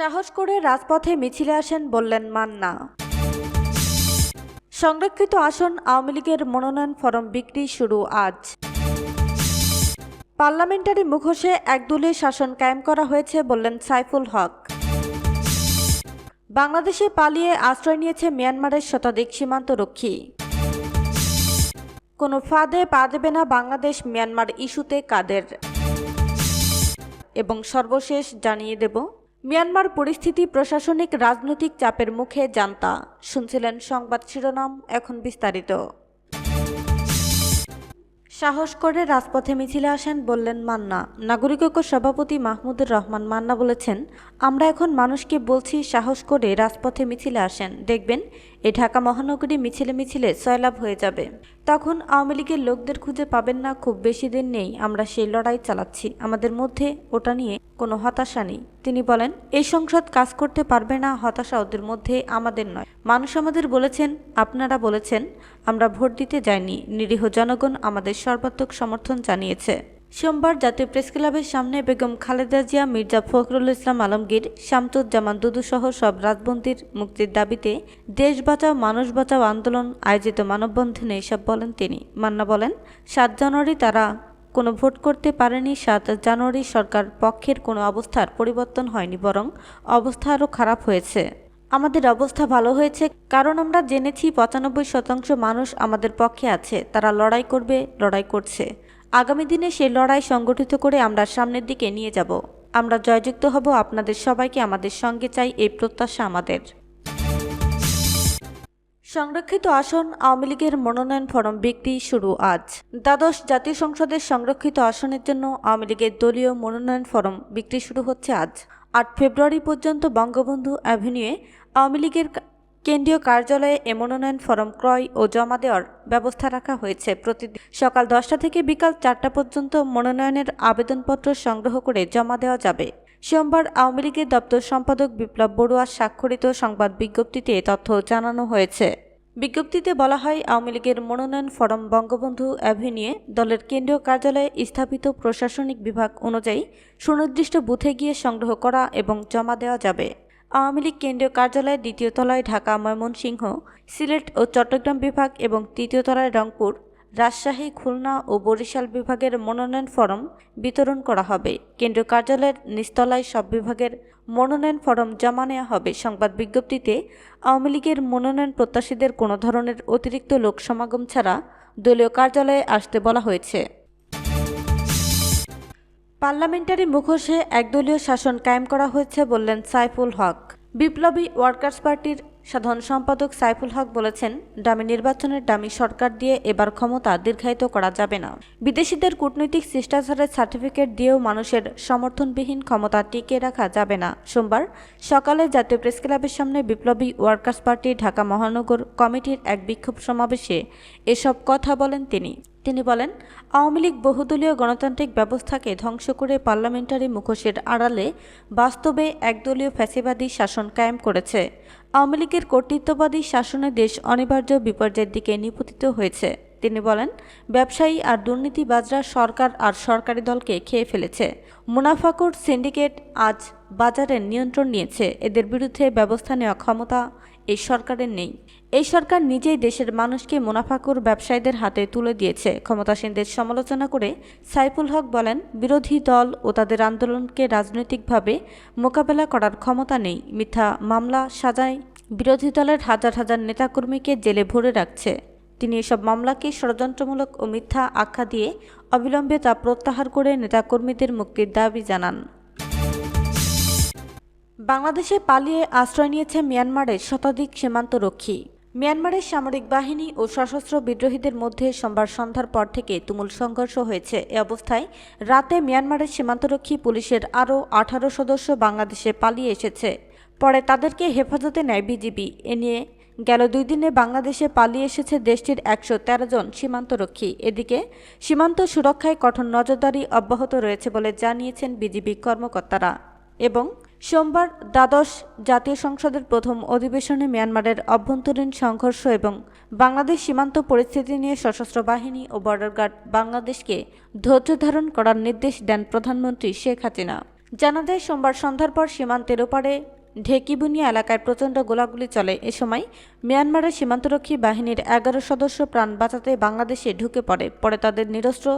সাহস করে রাজপথে মিছিলে আসেন বললেন মান্না। সংরক্ষিত আসন আওয়ামী লীগের মনোনয়ন ফরম বিক্রি শুরু আজ। পার্লামেন্টারি মুখোশে একদলীয় শাসন কায়েম করা হয়েছে বললেন সাইফুল হক। বাংলাদেশে পালিয়ে আশ্রয় নিয়েছে মিয়ানমারের শতাধিক সীমান্তরক্ষী। কোনো ফাঁদে পা দেবে না বাংলাদেশ, মিয়ানমার ইস্যুতে কাদের। এবং সর্বশেষ জানিয়ে দেব মিয়ানমার পরিস্থিতি প্রশাসনিক রাজনৈতিক চাপের মুখে জানতা। শুনছিলেন সংবাদ শিরোনাম, এখন বিস্তারিত। সাহস করে রাজপথে মিছিলে আসেন বললেন মান্না। নাগরিক ঐক্য সভাপতি মাহমুদুর রহমান মান্না বলেছেন, আমরা এখন মানুষকে বলছি সাহস করে রাজপথে মিছিলে আসেন। দেখবেন এই ঢাকা মহানগরী মিছিলে মিছিলে সয়লাভ হয়ে যাবে। তখন আওয়ামী লীগের লোকদের খুঁজে পাবেন না, খুব বেশি দিন নেই, আমরা সেই লড়াই চালাচ্ছি। আমাদের মধ্যে ওটা নিয়ে কোনো হতাশা নেই। তিনি বলেন, এই সংসদ কাজ করতে পারবে না, হতাশা ওদের মধ্যে আমাদের নয়। মানুষ আমাদের বলেছেন, আপনারা বলেছেন, আমরা ভোট দিতে যাইনি। নিরীহ জনগণ আমাদের সর্বাত্মক সমর্থন জানিয়েছে। সোমবার জাতীয় প্রেস ক্লাবের সামনে বেগম খালেদা জিয়া, মির্জা ফখরুল ইসলাম আলমগীর শামতুজ্জামান দুদু সহ সব রাজবন্দির মুক্তির দাবিতে দেশ বাঁচাও, মানুষ বাঁচাও আন্দোলন আয়োজিত মানববন্ধনে এসব বলেন তিনি। মান্না বলেন, সাত জানুয়ারি তারা কোনো ভোট করতে পারেনি, সাত জানুয়ারি সরকার পক্ষের কোনো অবস্থার পরিবর্তন হয়নি, বরং অবস্থা আরও খারাপ হয়েছে। আমাদের অবস্থা ভালো হয়েছে, কারণ আমরা জেনেছি পঁচানব্বই শতাংশ মানুষ আমাদের পক্ষে আছে, তারা লড়াই করবে, লড়াই করছে। আগামী দিনে সেই লড়াই সংগঠিত করে আমরা সামনের দিকে নিয়ে যাব। আমরা জয়যুক্ত হব আপনাদের সবাইকে আমাদের সঙ্গে চাই এই প্রত্যাশা আমাদের। সংরক্ষিত আসন আওয়ামী লীগের মনোনয়ন ফরম বিক্রি শুরু আজ। দ্বাদশ জাতীয় সংসদের সংরক্ষিত আসনের জন্য আওয়ামী লীগের দলীয় মনোনয়ন ফরম বিক্রি শুরু হচ্ছে আজ। আট ফেব্রুয়ারি পর্যন্ত বঙ্গবন্ধু অ্যাভিনিউয়ে আওয়ামী লীগের কেন্দ্রীয় কার্যালয়ে এ মনোনয়ন ফরম ক্রয় ও জমা দেওয়ার ব্যবস্থা রাখা হয়েছে। প্রতিদিন সকাল দশটা থেকে বিকাল চারটা পর্যন্ত মনোনয়নের আবেদনপত্র সংগ্রহ করে জমা দেওয়া যাবে। সোমবার আওয়ামী লীগের দপ্তর সম্পাদক বিপ্লব বড়ুয়ার স্বাক্ষরিত সংবাদ বিজ্ঞপ্তিতে তথ্য জানানো হয়েছে। বিজ্ঞপ্তিতে বলা হয়, আওয়ামী লীগের মনোনয়ন ফরম বঙ্গবন্ধু অ্যাভিনিউয়ে দলের কেন্দ্রীয় কার্যালয়ে স্থাপিত প্রশাসনিক বিভাগ অনুযায়ী সুনির্দিষ্ট বুথে গিয়ে সংগ্রহ করা এবং জমা দেওয়া যাবে। আওয়ামী লীগ কেন্দ্রীয় কার্যালয়ের দ্বিতীয় তলায় ঢাকা ময়মনসিংহ, সিলেট ও চট্টগ্রাম বিভাগ এবং তৃতীয় তলায় রংপুর, রাজশাহী, খুলনা ও বরিশাল বিভাগের মনোনয়ন ফরম বিতরণ করা হবে। কেন্দ্রীয় কার্যালয়ের নিস্তলায় সব বিভাগের মনোনয়ন ফরম জমা নেওয়া হবে। সংবাদ বিজ্ঞপ্তিতে, আওয়ামী লীগের মনোনয়ন প্রত্যাশীদের কোনো ধরনের অতিরিক্ত লোক সমাগম ছাড়া দলীয় কার্যালয়ে আসতে বলা হয়েছে। পার্লামেন্টারি মুখোশে একদলীয় শাসন কায়েম করা হয়েছে বললেন সাইফুল হক। বিপ্লবী ওয়ার্কার্স পার্টির সাধারণ সম্পাদক সাইফুল হক বলেছেন, ডামি নির্বাচনের ডামি সরকার দিয়ে এবার ক্ষমতা দীর্ঘায়িত করা যাবে না। বিদেশিদের কূটনৈতিক শিষ্টাচারের সার্টিফিকেট দিয়েও মানুষের সমর্থনবিহীন ক্ষমতা টিকিয়ে রাখা যাবে না। সোমবার সকালে জাতীয় প্রেস ক্লাবের সামনে বিপ্লবী ওয়ার্কার্স পার্টি ঢাকা মহানগর কমিটির এক বিক্ষোভ সমাবেশে এসব কথা বলেন তিনি। তিনি বলেন, আওয়ামী লীগ বহুদলীয় গণতান্ত্রিক ব্যবস্থাকে ধ্বংস করে পার্লামেন্টারি মুখোশের আড়ালে বাস্তবে একদলীয় ফ্যাসিবাদী শাসন কায়েম করেছে। আওয়ামী লীগের কর্তৃত্ববাদী শাসনে দেশ অনিবার্য বিপর্যয়ের দিকে নিপতিত হয়েছে। তিনি বলেন, ব্যবসায়ী আর দুর্নীতিবাজরা সরকার আর সরকারি দলকে খেয়ে ফেলেছে। মুনাফাকুর সিন্ডিকেট আজ বাজারের নিয়ন্ত্রণ নিয়েছে। এদের বিরুদ্ধে ব্যবস্থা নেওয়া ক্ষমতা এই সরকারের নেই। এই সরকার নিজেই দেশের মানুষকে মুনাফাকুর ব্যবসায়ীদের হাতে তুলে দিয়েছে। ক্ষমতাসীনদের সমালোচনা করে সাইফুল হক বলেন, বিরোধী দল ও তাদের আন্দোলনকে রাজনৈতিকভাবে মোকাবেলা করার ক্ষমতা নেই। মিথ্যা মামলা, সাজায় বিরোধী দলের হাজার হাজার নেতাকর্মীকে জেলে ভরে রাখছে। তিনি এসব মামলাকে ষড়যন্ত্রমূলক ও মিথ্যা আখ্যা দিয়ে অবিলম্বে তা প্রত্যাহার করে নেতাকর্মীদের মুক্তির দাবি জানান। বাংলাদেশে পালিয়ে আশ্রয় নিয়েছে মিয়ানমারের শতাধিক সীমান্তরক্ষী। মিয়ানমারের সামরিক বাহিনী ও সশস্ত্র বিদ্রোহীদের মধ্যে সোমবার সন্ধ্যার পর থেকে তুমুল সংঘর্ষ হয়েছে। এ অবস্থায় রাতে মিয়ানমারের সীমান্তরক্ষী পুলিশের আরও আঠারো সদস্য বাংলাদেশে পালিয়ে এসেছে। পরে তাদেরকে হেফাজতে নেয় বিজিবি। এ নিয়ে গেল দুই দিনে বাংলাদেশে পালিয়ে এসেছে দেশটির একশো তেরো জন সীমান্তরক্ষী। এদিকে সীমান্ত সুরক্ষায় কঠোর নজরদারি অব্যাহত রয়েছে বলে জানিয়েছেন বিজিবি কর্মকর্তারা। এবং সোমবার দ্বাদশ জাতীয় সংসদের প্রথম অধিবেশনে মিয়ানমারের অভ্যন্তরীণ সংঘর্ষ এবং বাংলাদেশ সীমান্ত পরিস্থিতি নিয়ে সশস্ত্র বাহিনী ও বর্ডার গার্ড বাংলাদেশকে ধৈর্য ধারণ করার নির্দেশ দেন প্রধানমন্ত্রী শেখ হাসিনা। জানা যায়, সোমবার সন্ধ্যার পর সীমান্তের ওপারে ঢেকিবুনিয়া এলাকায় প্রচণ্ড গোলাগুলি চলে। এ সময় মিয়ানমারের সীমান্তরক্ষী বাহিনীর এগারো সদস্য প্রাণ বাঁচাতে বাংলাদেশে ঢুকে পড়ে। পরে তাদের নিরস্ত্র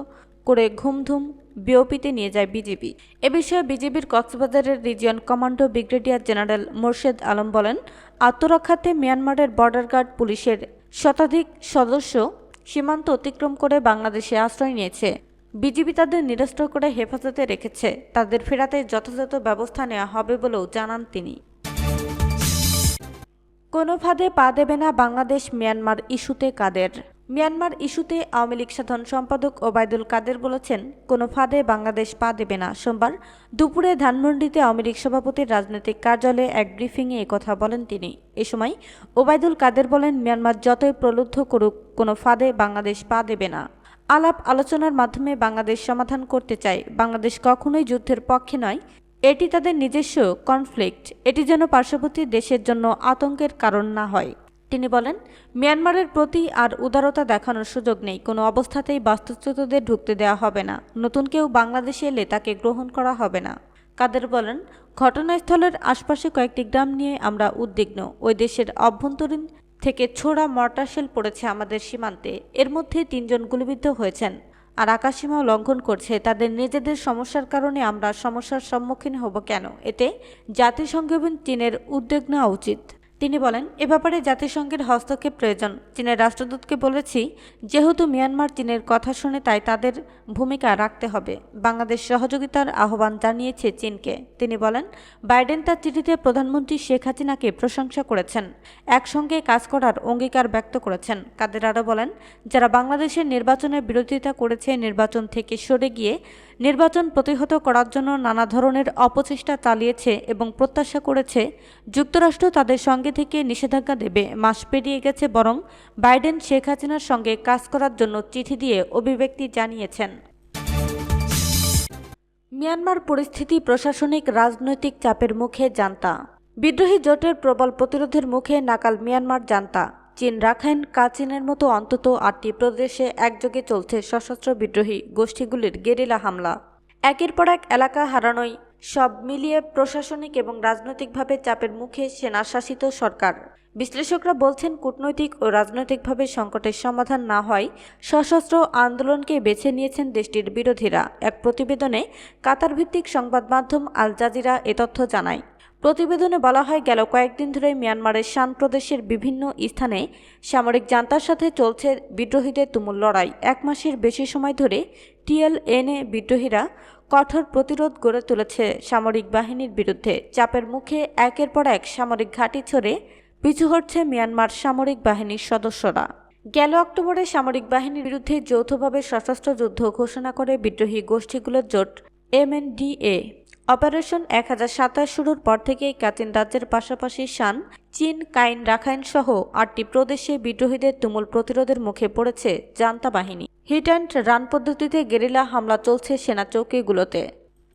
করে ঘুমধুম বিওপিতে নিয়ে যায় বিজিবি। এ বিষয়ে বিজিবির কক্সবাজারের region commando brigadier general Morshed Alam বলেন, আত্মরক্ষার্থে মিয়ানমারের বর্ডার গার্ড পুলিশের শতাধিক সদস্য সীমান্ত অতিক্রম করে বাংলাদেশে আশ্রয় নিয়েছে। বিজিবি তাদের নিরস্ত্র করে হেফাজতে রেখেছে। তাদের ফেরাতে যথাযথ ব্যবস্থা নেওয়া হবে বলেও জানান তিনি। কোনো ফাঁদে পা দেবে না বাংলাদেশ মিয়ানমার ইস্যুতে কাদের? মিয়ানমার ইস্যুতে আওয়ামী লীগ সাধারণ সম্পাদক ওবায়দুল কাদের বলেছেন, কোনো ফাঁদে বাংলাদেশ পা দেবে না। সোমবার দুপুরে ধানমন্ডিতে আওয়ামী লীগ সভাপতির রাজনৈতিক কার্যালয়ে এক ব্রিফিংয়ে কথা বলেন তিনি। এ সময় ওবায়দুল কাদের বলেন, মিয়ানমার যতই প্রলুব্ধ করুক, কোনো ফাঁদে বাংলাদেশ পা দেবে না। আলাপ আলোচনার মাধ্যমে বাংলাদেশ সমাধান করতে চায়। বাংলাদেশ কখনোই যুদ্ধের পক্ষে নয়। এটি তাদের নিজস্ব কনফ্লিক্ট। এটি যেন পার্শ্ববর্তী দেশের জন্য আতঙ্কের কারণ না হয়। তিনি বলেন, মিয়ানমারের প্রতি আর উদারতা দেখানোর সুযোগ নেই। কোনো অবস্থাতেই বাস্তুচ্যুতদের ঢুকতে দেওয়া হবে না। নতুন কেউ বাংলাদেশে এলে তাকে গ্রহণ করা হবে না। কাদের বলেন, ঘটনাস্থলের আশপাশে কয়েকটি গ্রাম নিয়ে আমরা উদ্বিগ্ন। ওই দেশের অভ্যন্তরীণ থেকে ছোড়া মর্টারশেল পড়েছে আমাদের সীমান্তে। এর মধ্যে তিনজন গুলিবিদ্ধ হয়েছেন আর আকাশসীমাও লঙ্ঘন করছে। তাদের নিজেদের সমস্যার কারণে আমরা সমস্যার সম্মুখীন হব কেন? এতে জাতিসংঘ এবং চীনের উদ্বেগ নেওয়া উচিত। তিনি বলেন, এ ব্যাপারে জাতিসংঘের হস্তক্ষেপ প্রয়োজন। চীনের রাষ্ট্রদূতকে বলেছি, যেহেতু মিয়ানমার চীনের কথা শুনে তাই তাদের ভূমিকা রাখতে হবে। বাংলাদেশ সহযোগিতার আহ্বান জানিয়েছে চীনকে। তিনি বলেন, বাইডেন তার চিঠিতে প্রধানমন্ত্রী শেখ হাসিনাকে প্রশংসা করেছেন, একসঙ্গে কাজ করার অঙ্গীকার ব্যক্ত করেছেন। কাদের আরও বলেন, যারা বাংলাদেশের নির্বাচনের বিরোধিতা করেছে, নির্বাচন থেকে সরে গিয়ে নির্বাচন প্রতিহত করার জন্য নানা ধরনের অপচেষ্টা চালিয়েছে এবং প্রত্যাশা করেছে, যুক্তরাষ্ট্র তাদের সঙ্গে থেকে নিষেধাজ্ঞা দেবে। মাস পেরিয়ে গেছে বরং বাইডেন শেখ হাসিনার সঙ্গে কাজ করার জন্য চিঠি দিয়ে অভিব্যক্তি জানিয়েছেন। মিয়ানমার পরিস্থিতি প্রশাসনিক রাজনৈতিক চাপের মুখে জানতা। বিদ্রোহী জোটের প্রবল প্রতিরোধের মুখে নাকাল মিয়ানমার জান্তা। চীন রাখাইন, কাচিনের মতো অন্তত আটটি প্রদেশে একযোগে চলছে সশস্ত্র বিদ্রোহী গোষ্ঠীগুলির গেরিলা হামলা। একের পর এক এলাকা হারানোই সব মিলিয়ে প্রশাসনিক এবং রাজনৈতিকভাবে চাপের মুখে সেনাশাসিত সরকার। বিশ্লেষকরা বলছেন, কূটনৈতিক ও রাজনৈতিকভাবে সংকটের সমাধান না হয়, সশস্ত্র আন্দোলনকে বেছে নিয়েছেন দেশটির বিরোধীরা। এক প্রতিবেদনে কাতার ভিত্তিক সংবাদ মাধ্যম আল জাজিরা এ তথ্য জানায়। প্রতিবেদনে বলা হয়, গেল কয়েকদিন ধরে মিয়ানমারের শান প্রদেশের বিভিন্ন স্থানে সামরিক জান্তার সাথে চলছে বিদ্রোহীদের তুমুল লড়াই। এক মাসের বেশি সময় ধরে টিএলএনএ বিদ্রোহীরা কঠোর প্রতিরোধ গড়ে তুলেছে সামরিক বাহিনীর বিরুদ্ধে। চাপের মুখে একের পর এক সামরিক ঘাঁটি ছড়ে পিছু হচ্ছে মিয়ানমার সামরিক বাহিনীর সদস্যরা। গেল অক্টোবরে সামরিক বাহিনীর বিরুদ্ধে যৌথভাবে সশস্ত্র যুদ্ধ ঘোষণা করে বিদ্রোহী গোষ্ঠীগুলোর জোট এমএনডিএ অপারেশন এক হাজার সাতাশ শুরুর পর থেকেই কাচিন রাজ্যের পাশাপাশি শান, চীন, কাইন, রাখাইন সহ আটটি প্রদেশে বিদ্রোহীদের তুমুল প্রতিরোধের মুখে পড়েছে জান্তা বাহিনী। হিট অ্যান্ড রান পদ্ধতিতে গেরিলা হামলা চলছে সেনা চৌকিগুলোতে।